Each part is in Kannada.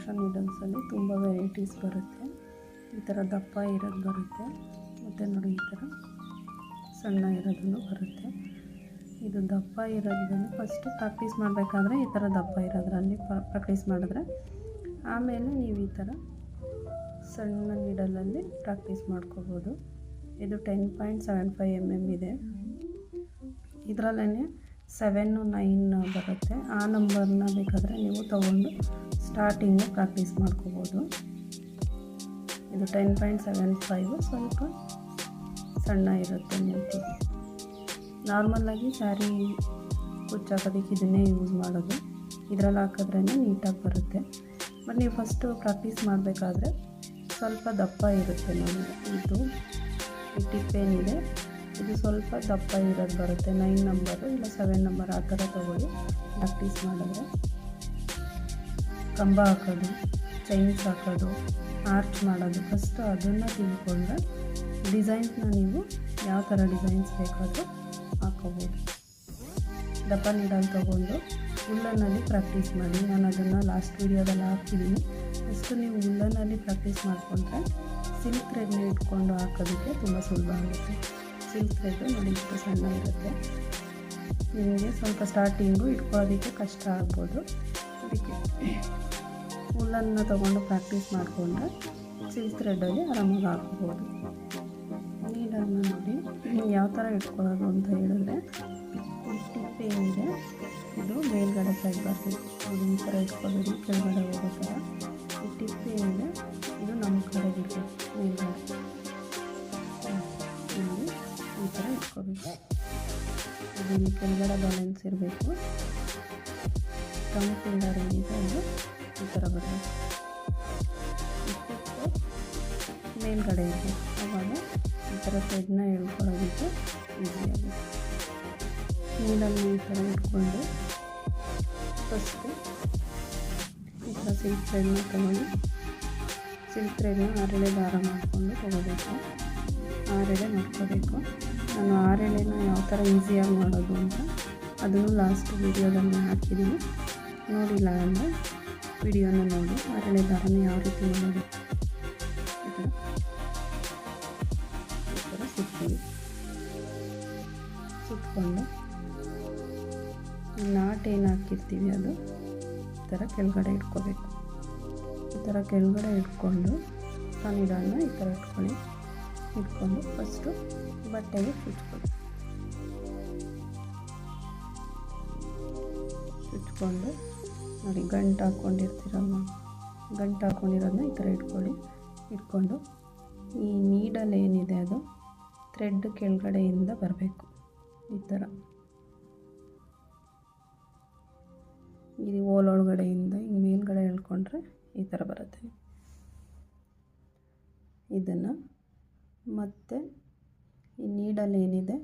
ಕ್ರೋಷನ್ ನೀಡಲ್ಸಲ್ಲಿ ತುಂಬ ವೆರೈಟೀಸ್ ಬರುತ್ತೆ. ಈ ಥರ ದಪ್ಪ ಇರೋದು ಬರುತ್ತೆ. ಮತ್ತು ನೋಡಿ ಈ ಥರ ಸಣ್ಣ ಇರೋದನ್ನು ಬರುತ್ತೆ. ಇದು ದಪ್ಪ ಇರೋದ್ರಲ್ಲಿ ಫಸ್ಟು ಪ್ರಾಕ್ಟೀಸ್ ಮಾಡಬೇಕಾದ್ರೆ ಈ ಥರ ದಪ್ಪ ಇರೋದ್ರಲ್ಲಿ ಪ್ರಾಕ್ಟೀಸ್ ಮಾಡಿದ್ರೆ ಆಮೇಲೆ ನೀವು ಈ ಥರ ಸಣ್ಣ ನೀಡಲಲ್ಲಿ ಪ್ರಾಕ್ಟೀಸ್ ಮಾಡ್ಕೋಬೋದು. ಇದು ten point seven five M M ಇದೆ. ಇದರಲ್ಲೇ ಸೆವೆನ್ನು ನೈನ್ ಬರುತ್ತೆ. ಆ ನಂಬರ್ನ ಬೇಕಾದರೆ ನೀವು ತೊಗೊಂಡು ಸ್ಟಾರ್ಟಿಂಗು ಪ್ರಾಕ್ಟೀಸ್ ಮಾಡ್ಕೋಬೋದು. ಇದು ಟೆನ್ ಪಾಯಿಂಟ್ ಸೆವೆನ್ ಫೈವ್ ಸ್ವಲ್ಪ ಸಣ್ಣ ಇರುತ್ತೆ ನೆನಪಿಗೆ ನಾರ್ಮಲ್ಲಾಗಿ ಸ್ಯಾರಿ ಕುಚ್ಚಾಕೋದಕ್ಕೆ ಇದನ್ನೇ ಯೂಸ್ ಮಾಡೋದು. ಇದರಲ್ಲಿ ಹಾಕಿದ್ರೇ ನೀಟಾಗಿ ಬರುತ್ತೆ. ಬಟ್ ನೀವು ಫಸ್ಟು ಪ್ರಾಕ್ಟೀಸ್ ಮಾಡಬೇಕಾದ್ರೆ ಸ್ವಲ್ಪ ದಪ್ಪ ಇರುತ್ತೆ ನಮಗೆ ಇದು ಟಿಪ್ಪೇನಿದೆ ಇದು ಸ್ವಲ್ಪ ದಪ್ಪ ಇರೋದು ಬರುತ್ತೆ. ನೈನ್ ನಂಬರು ಇಲ್ಲ ಸೆವೆನ್ ನಂಬರ್ ಆ ಥರ ತೊಗೊಳ್ಳಿ. ಪ್ರಾಕ್ಟೀಸ್ ಮಾಡಿದ್ರೆ. ಕಂಬ ಹಾಕೋದು ಚೈನ್ಸ್ ಹಾಕೋದು ಆರ್ಚ್ ಮಾಡೋದು. ಫಸ್ಟು ಅದನ್ನು ತಿಳ್ಕೊಂಡ್ರೆ ಡಿಸೈನ್ಸ್ನ ನೀವು ಯಾವ ಥರ ಡಿಸೈನ್ಸ್ ಬೇಕಾದರೂ ಹಾಕೋಬೋದು. ದಪ್ಪ ನೀಡಲ್ ತೊಗೊಂಡು ಉಲ್ಲನ್ನಲ್ಲಿ ಪ್ರಾಕ್ಟೀಸ್ ಮಾಡಿ. ನಾನು ಅದನ್ನು ಲಾಸ್ಟ್ ವೀಡಿಯೋದಲ್ಲಿ ಹಾಕಿದ್ದೀನಿ ಫಸ್ಟು ನೀವು ಉಲ್ಲನ್ನಲ್ಲಿ ಪ್ರಾಕ್ಟೀಸ್ ಮಾಡಿಕೊಂಡ್ರೆ ಸಿಲ್ಕ್ ಥ್ರೆಡ್ನ ಇಟ್ಕೊಂಡು ಹಾಕೋದಕ್ಕೆ ತುಂಬ ಸುಲಭ ಆಗುತ್ತೆ. ಸಿಲ್ಕ್ ಥ್ರೆಡ್ ನೋಡಿ ಇಷ್ಟು ಸಣ್ಣ ಇರುತ್ತೆ. ನಿಮಗೆ ಸ್ವಲ್ಪ ಸ್ಟಾರ್ಟಿಂಗು ಇಟ್ಕೊಳ್ಳೋದಕ್ಕೆ ಕಷ್ಟ ಆಗ್ಬೋದು. ಅದಕ್ಕೆ ಉಲ್ಲನ್ನ ತೊಗೊಂಡು ಪ್ರಾಕ್ಟೀಸ್ ಮಾಡಿಕೊಂಡ್ರೆ ಸಿಲ್ಕ್ ಥ್ರೆಡಲ್ಲಿ ಆರಾಮಾಗಿ ಹಾಕ್ಬೋದು. ನೀಡನ್ನು ನೋಡಿ ನೀವು ಯಾವ ಥರ ಇಟ್ಕೊಳ್ಳೋದು ಅಂತ ಹೇಳಿದ್ರೆ, ಒಂದು ಟಿಪ್ ಏನಿದೆ ಇದು. ಮೇಲ್ಗಡೆ ಸೈಡ್ ಬರ್ತೀವಿ ಈ ಥರ ಇಟ್ಕೊಬೇಕು ಕೆಳಗಡೆ ಹೋಗೋ ಥರ ಈ ಟಿಪ್ ಏನಿದೆ ಇದು. ನಮ್ಮ ಕಡೆ ಬಿಟ್ಟು ಮೇಲ್ಗಡೆ. ಈ ಥರ ಇಟ್ಕೋಬೇಕು. ಇದು ಕೆಳಗಡೆ ಬ್ಯಾಲೆನ್ಸ್ ಇರಬೇಕು. ಕಂಪ್ ಫಿಂಗರ್ ಏನಿದೆ ಅದು ಈ ಥರ ಬರಬೇಕು ಮೇಲ್ಗಡೆ ಇದೆ. ಆವಾಗ ಈ ಥರ ಸೈಡ್ನ ಎಳ್ಕೊಳ್ಳೋದಕ್ಕೆ ಈಸಿ ಆಗುತ್ತೆ. ನೀಡಲ್ಲಿ ಈ ಥರ ಇಟ್ಕೊಂಡು ಫಸ್ಟು ಈ ಥರ ಸಿಲ್ಕ್ ಥ್ರೆಡ್ನ ತಗೊಂಡು ಸಿಲ್ಕ್ ಥ್ರೆಡ್ನ ಆರೆಳೆ ದಾರ ಮಾಡಿಕೊಂಡು ತಗೋಬೇಕು. ಆರೆಳೆ ಮಾಡ್ಕೋಬೇಕು. ನಾನು ಆರೆಳೆನ ಯಾವ ಥರ ಈಸಿಯಾಗಿ ಮಾಡೋದು ಅಂತ ಅದನ್ನು ಲಾಸ್ಟ್ ವೀಡಿಯೋದಲ್ಲಿ ಹಾಕಿದ್ದೀನಿ. ನೋಡಿಲ್ಲ ಅಂದರೆ ವಿಡಿಯೋನ ನೋಡಿ ಆರೆಳೆ ದಾರನ ಯಾವ ರೀತಿ ಮಾಡೋದು ಈ ಥರ ಈ ಥರ ಸುತ್ಕೊಂಡು ನಾಟ್ ಏನು ಹಾಕಿರ್ತೀವಿ ಅದು, ಈ ಥರ ಕೆಳಗಡೆ ಇಟ್ಕೋಬೇಕು. ಈ ಥರ ಕೆಳಗಡೆ ಇಟ್ಕೊಂಡು ಕನ್ನಡನ ಈ ಥರ ಇಟ್ಕೊಳ್ಳಿ. ಇಟ್ಕೊಂಡು ಫಸ್ಟು ಬಟ್ಟೆಗೆ ಚುಚ್ಕೊಳ್ಳಿ ಚುಚ್ಕೊಂಡು ನೋಡಿ, ಗಂಟು ಹಾಕ್ಕೊಂಡಿರ್ತೀರಲ್ವ? ಗಂಟು ಹಾಕ್ಕೊಂಡಿರೋದನ್ನ ಈ ಥರ ಇಟ್ಕೊಳ್ಳಿ. ಇಟ್ಕೊಂಡು ಈ ನೀಡಲ್ ಏನಿದೆ ಅದು ಥ್ರೆಡ್ ಕೆಳಗಡೆಯಿಂದ ಬರಬೇಕು. ಈ ಥರ. ಈ ಓಲೊಳಗಡೆಯಿಂದ ಹಿಂಗೆ ಮೇಲ್ಗಡೆ ಎಳ್ಕೊಂಡ್ರೆ ಈ ಥರ ಬರುತ್ತೆ. ಇದನ್ನು ಮತ್ತು ಈ ನೀಡಲ್ ಏನಿದೆ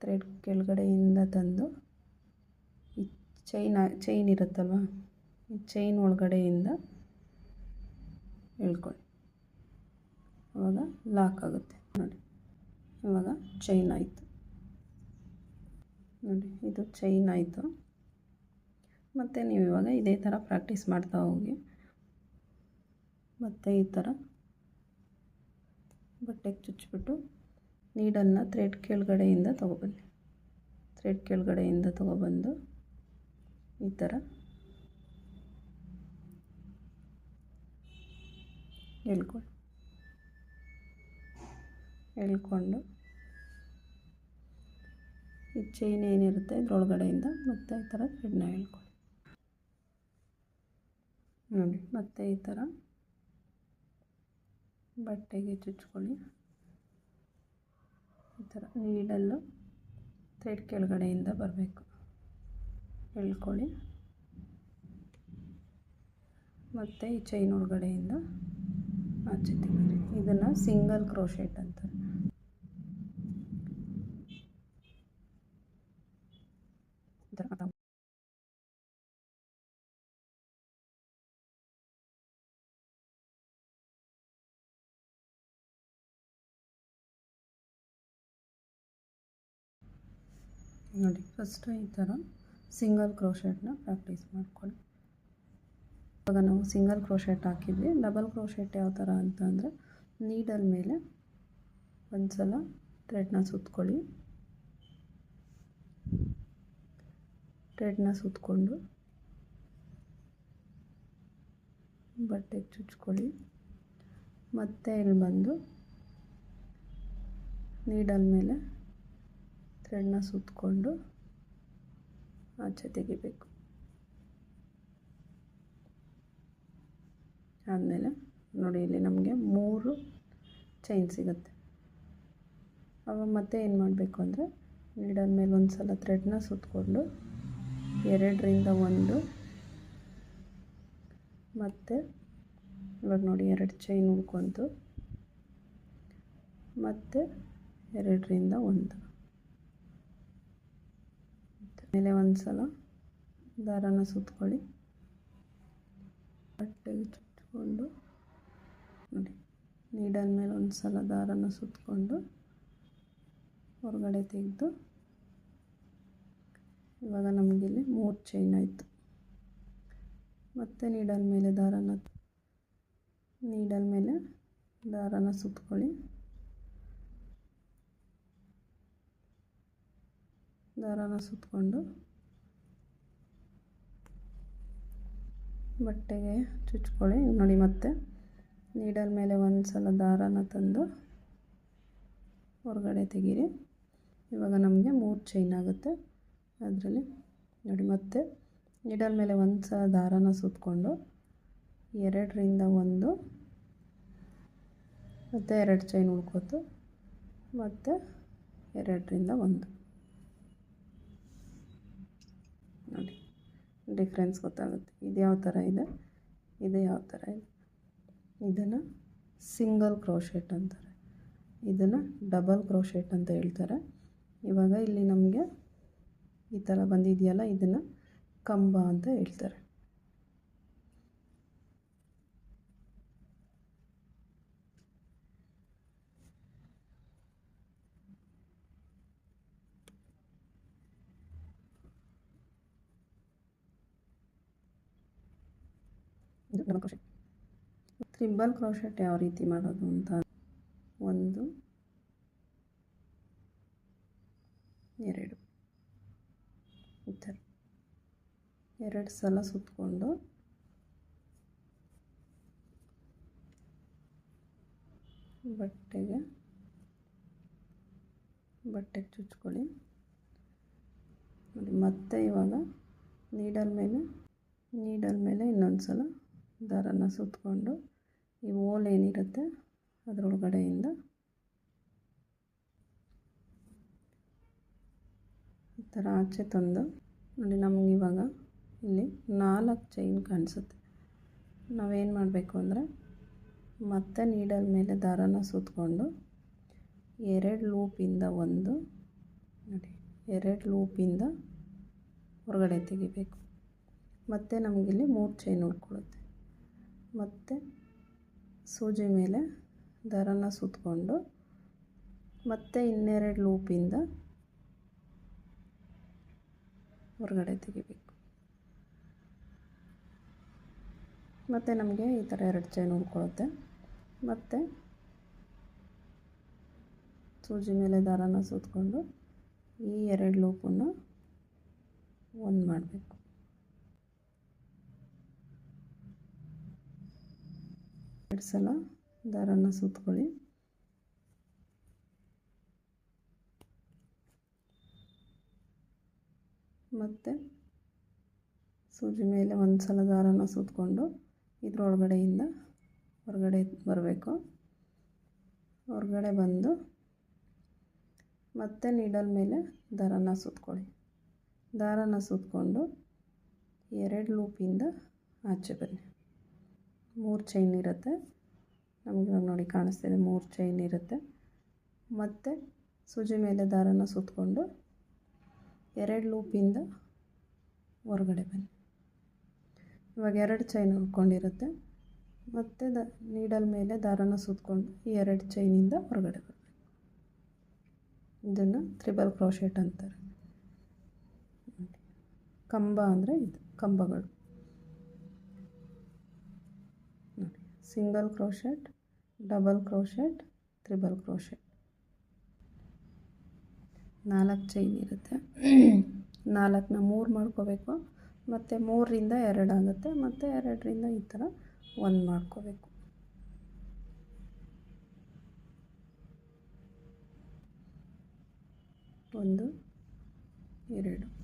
ಥ್ರೆಡ್ ಕೆಳಗಡೆಯಿಂದ ತಂದು ಈ ಚೈನ್ ಚೈನ್ ಇರುತ್ತಲ್ವ? ಚೈನ್ ಒಳಗಡೆಯಿಂದ ಇಳ್ಕೊಳ್ಳಿ ಆವಾಗ ಲಾಕ್ ಆಗುತ್ತೆ. ನೋಡಿ, ಇವಾಗ ಚೈನ್ ಆಯಿತು. ನೋಡಿ, ಇದು ಚೈನ್ ಆಯಿತು. ಮತ್ತು ನೀವು ಇವಾಗ ಇದೇ ಥರ ಪ್ರಾಕ್ಟೀಸ್ ಮಾಡ್ತಾ ಹೋಗಿ. ಮತ್ತು ಈ ಥರ ಬಟ್ಟೆಗೆ ಚುಚ್ಚಿಬಿಟ್ಟು ನೀಡನ್ನು ಥ್ರೆಡ್ ಕೆಳಗಡೆಯಿಂದ ತೊಗೊಬನ್ನಿ. ಥ್ರೆಡ್ ಕೆಳಗಡೆಯಿಂದ ತೊಗೊಬಂದು ಈ ಥರ ಎಳ್ಕೊಳ್ಳಿ ಎಳ್ಕೊಂಡು ಈ ಚೈನ್ ಏನಿರುತ್ತೆ ಇದ್ರೊಳಗಡೆಯಿಂದ ಮತ್ತೆ ಈ ಥರ ಥ್ರೆಡ್ನ ಎಳ್ಕೊಳ್ಳಿ ನೋಡಿ, ಮತ್ತೆ ಈ ಥರ ಬಟ್ಟೆಗೆ ಚುಚ್ಕೊಳ್ಳಿ. ಈ ಥರ ನೀಡಲ್ಲು ಥ್ರೆಡ್ ಕೆಳಗಡೆಯಿಂದ ಬರಬೇಕು. ಎಳ್ಕೊಳ್ಳಿ ಮತ್ತು ಈ ಚೈನ್ ಒಳಗಡೆಯಿಂದ ತೆಗೀರಿ ಇದನ್ನು ಸಿಂಗಲ್ ಕ್ರೋಶೆಟ್ ಅಂತ. ನೋಡಿ ಫಸ್ಟು ಈ ಥರ ಸಿಂಗಲ್ ಕ್ರೋಶೆಟ್ನ ಪ್ರಾಕ್ಟೀಸ್ ಮಾಡ್ಕೊಳ್ಳಿ. ಇವಾಗ ನಾವು ಸಿಂಗಲ್ ಕ್ರೋಶೆಟ್ ಹಾಕಿದ್ವಿ. ಡಬಲ್ ಕ್ರೋಶೆಟ್ ಯಾವ ಥರ ಅಂತ ಅಂದರೆ ನೀಡಲ್ ಮೇಲೆ ಒಂದು ಸಲ ಥ್ರೆಡ್ನ ಸುತ್ಕೊಳ್ಳಿ. ಥ್ರೆಡ್ನ ಸುತ್ಕೊಂಡು ಬಟ್ಟೆ ಚುಚ್ಕೊಳ್ಳಿ. ಮತ್ತೆ ಇಲ್ಲಿ ಬಂದು ನೀಡಲ್ ಮೇಲೆ ಥ್ರೆಡ್ನ ಸುತ್ಕೊಂಡು ಆಚೆ ತೆಗಿಬೇಕು. ಆದಮೇಲೆ ನೋಡಿ ಇಲ್ಲಿ ನಮಗೆ ಮೂರು ಚೈನ್ ಸಿಗುತ್ತೆ. ಅವಾಗ ಮತ್ತೆ ಏನು ಮಾಡಬೇಕು ಅಂದರೆ ನೀಡಲ್ ಮೇಲೆ ಒಂದು ಸಲ ಥ್ರೆಡ್ನ ಸುತ್ತಕೊಂಡು ಎರಡರಿಂದ ಒಂದು ಮತ್ತು ಇವಾಗ ನೋಡಿ ಎರಡು ಚೈನ್ ಉಳ್ಕೊಂತು. ಮತ್ತು ಎರಡರಿಂದ ಒಂದು. ಮೇಲೆ ಒಂದು ಸಲ ದಾರನ ಸುತ್ಕೊಳ್ಳಿ. ಬಟ್ಟೆಗೆ ಚುಚ್ಚಿಕೊಂಡು ನೋಡಿ ನೀಡಲ್ ಮೇಲೆ ಒಂದು ಸಲ ದಾರನ ಸುತ್ಕೊಂಡು ಹೊರಗಡೆ ತೆಗೆದು, ಇವಾಗ ನಮಗಿಲ್ಲಿ ಮೂರು ಚೈನ್ ಆಯಿತು. ಮತ್ತೆ ನೀಡಲ್ ಮೇಲೆ ದಾರನ ನೀಡಲ್ ಮೇಲೆ ದಾರನ ಸುತ್ಕೊಳ್ಳಿ. ದಾರನ ಸುತ್ಕೊಂಡು ಬಟ್ಟೆಗೆ ಚುಚ್ಕೊಳ್ಳಿ. ನೋಡಿ ಮತ್ತೆ ನೀಡಲ್ ಮೇಲೆ ಒಂದು ಸಲ ದಾರನ ತಂದು ಹೊರಗಡೆ ತೆಗೀರಿ. ಇವಾಗ ನಮಗೆ ಮೂರು ಚೈನ್ ಆಗುತ್ತೆ. ಅದರಲ್ಲಿ ನೋಡಿ ಮತ್ತೆ ನೀಡಲ್ ಮೇಲೆ ಒಂದು ಸಲ ದಾರನ ಸುತ್ತಕೊಂಡು ಎರಡರಿಂದ ಒಂದು ಮತ್ತು ಎರಡು ಚೈನ್ ಉಳ್ಕೋತು. ಮತ್ತು ಎರಡರಿಂದ ಒಂದು ನೋಡಿ ಡಿಫ್ರೆನ್ಸ್ ಗೊತ್ತಾಗುತ್ತೆ. ಇದು ಯಾವ ಥರ ಇದೆ? ಇದು ಯಾವ ಥರ ಇದೆ? ಇದನ್ನು ಸಿಂಗಲ್ ಕ್ರೋಶೆಟ್ ಅಂತಾರೆ. ಇದನ್ನು ಡಬಲ್ ಕ್ರೋಶೆಟ್ ಅಂತ ಹೇಳ್ತಾರೆ. ಇವಾಗ ಇಲ್ಲಿ ನಮಗೆ ಈ ಥರ ಬಂದಿದೆಯಲ್ಲ, ಇದನ್ನು ಕಂಬ ಅಂತ ಹೇಳ್ತಾರೆ ಇದು ಡಬಲ್ ಕ್ರೋಶೆಟ್ ತ್ರಿಬಲ್ ಕ್ರೋಶೆಟ್ ಯಾವ ರೀತಿ ಮಾಡೋದು ಅಂತ ಒಂದು, ಎರಡು. ಈ ಎರಡು ಸಲ ಸುತ್ತಕೊಂಡು ಬಟ್ಟೆಗೆ ಬಟ್ಟೆಗೆ ಚುಚ್ಕೊಳ್ಳಿ. ನೋಡಿ, ಮತ್ತೆ ಇವಾಗ ನೀಡಲ್ ಮೇಲೆ ನೀಡಲ್ ಮೇಲೆ ಇನ್ನೊಂದು ಸಲ ದಾರನ ಸುತ್ತಕೊಂಡು ಈ ಓಲ್ ಏನಿರುತ್ತೆ ಅದರೊಳಗಡೆಯಿಂದ ಈ ಥರ ಆಚೆ ತಂದು ನೋಡಿ ನಮಗೆ ಇವಾಗ ಇಲ್ಲಿ ನಾಲ್ಕು ಚೈನ್ ಕಾಣಿಸುತ್ತೆ. ನಾವೇನು ಮಾಡಬೇಕು ಅಂದರೆ ಮತ್ತೆ ನೀಡಲ್ ಮೇಲೆ ದಾರನ ಸುತ್ತಕೊಂಡು ಎರಡು ಲೂಪಿಂದ ಒಂದು ನೋಡಿ ಎರಡು ಲೂಪಿಂದ ಹೊರಗಡೆ ತೆಗಿಬೇಕು. ಮತ್ತು ನಮಗಿಲ್ಲಿ ಮೂರು ಚೈನ್ ಉಳ್ಕೊಳ್ಳುತ್ತೆ. ಮತ್ತು ಸೂಜಿ ಮೇಲೆ ದಾರನ ಸುತ್ತಕೊಂಡು ಮತ್ತೆ ಇನ್ನೆರಡು ಲೂಪಿಂದ ಹೊರಗಡೆ ತೆಗಿಬೇಕು. ಮತ್ತು ನಮಗೆ ಈ ಥರ ಎರಡು ಚೈನ್ ಉಳ್ಕೊಳ್ಳುತ್ತೆ ಮತ್ತು ಸೂಜಿ ಮೇಲೆ ದಾರನ ಸುತ್ತಕೊಂಡು ಈ ಎರಡು ಲೂಪನ್ನು ಒಂದು ಮಾಡಬೇಕು. ಎರಡು ಸಲ ದಾರನ ಸುತ್ತಕೊಳ್ಳಿ ಮತ್ತು ಸೂಜಿ ಮೇಲೆ ಒಂದು ಸಲ ದಾರನ ಸುತ್ತಕೊಂಡು ಇದರೊಳಗಡೆಯಿಂದ ಹೊರಗಡೆ ಬರಬೇಕು. ಹೊರಗಡೆ ಬಂದು ಮತ್ತೆ ನೀಡಲ್ ಮೇಲೆ ದಾರನ ಸುತ್ಕೊಳ್ಳಿ. ದಾರನ ಸುತ್ತಕೊಂಡು ಎರಡು ಲೂಪಿಂದ ಆಚೆ ಬನ್ನಿ. ಮೂರು ಚೈನ್ ಇರುತ್ತೆ. ನಮಗೆ ಇವಾಗ ನೋಡಿ ಕಾಣಿಸ್ತಿದೆ ಮೂರು ಚೈನ್ ಇರುತ್ತೆ. ಮತ್ತು ಸೂಜಿ ಮೇಲೆ ದಾರನ ಸುತ್ತಕೊಂಡು ಎರಡು ಲೂಪಿಂದ ಹೊರಗಡೆ ಬನ್ನಿ. ಇವಾಗ ಎರಡು ಚೈನ್ ಉಳ್ಕೊಂಡಿರುತ್ತೆ. ಮತ್ತು ದ ನೀಡಲ್ ಮೇಲೆ ದಾರನ ಸುತ್ತಕೊಂಡು ಈ ಎರಡು ಚೈನಿಂದ ಹೊರಗಡೆ ಬರಬೇಕು ಇದನ್ನು ತ್ರಿಬಲ್ ಕ್ರೋಶೆಟ್ ಅಂತಾರೆ. ಕಂಬ ಅಂದರೆ ಇದು, ಕಂಬಗಳು. Single crochet, double crochet, triple crochet. ನಾಲ್ಕು ಚೈನ್ ಇರುತ್ತೆ. ನಾಲ್ಕನ್ನ ಮೂರು ಮಾಡ್ಕೋಬೇಕು. ಮತ್ತು ಮೂರರಿಂದ ಎರಡು ಆಗುತ್ತೆ. ಮತ್ತು ಎರಡರಿಂದ ಈ ಥರ ಒಂದು ಮಾಡ್ಕೋಬೇಕು. ಒಂದು, ಎರಡು.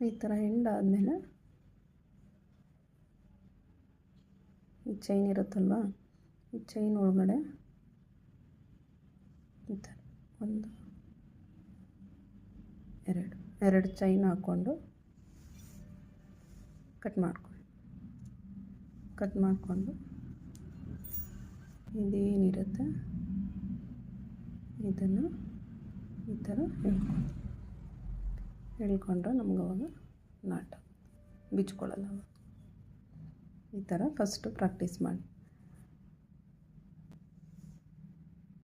ಈ ಥರ ಎಂಡ್ ಆದಮೇಲೆ ಈ ಚೈನ್ ಇರುತ್ತಲ್ವ? ಈ ಚೈನ್ ಒಳಗಡೆ ಈ ಥರ ಒಂದು, ಎರಡು ಎರಡು ಚೈನ್ ಹಾಕ್ಕೊಂಡು ಕಟ್ ಮಾಡ್ಕೊಳ್ಳಿ ಕಟ್ ಮಾಡಿಕೊಂಡು ಇದೇನಿರುತ್ತೆ? ಇದನ್ನು ಈ ಥರ ಎಳ್ಕೊಂಡು ಎಳ್ಕೊಂಡ್ರೆ ನಮ್ಗೆ ಅವಾಗ ನಾಟ. ಬಿಚ್ಕೊಳ್ಳಲ್ಲ ಈ ಥರ ಫಸ್ಟು ಪ್ರಾಕ್ಟೀಸ್ ಮಾಡಿ.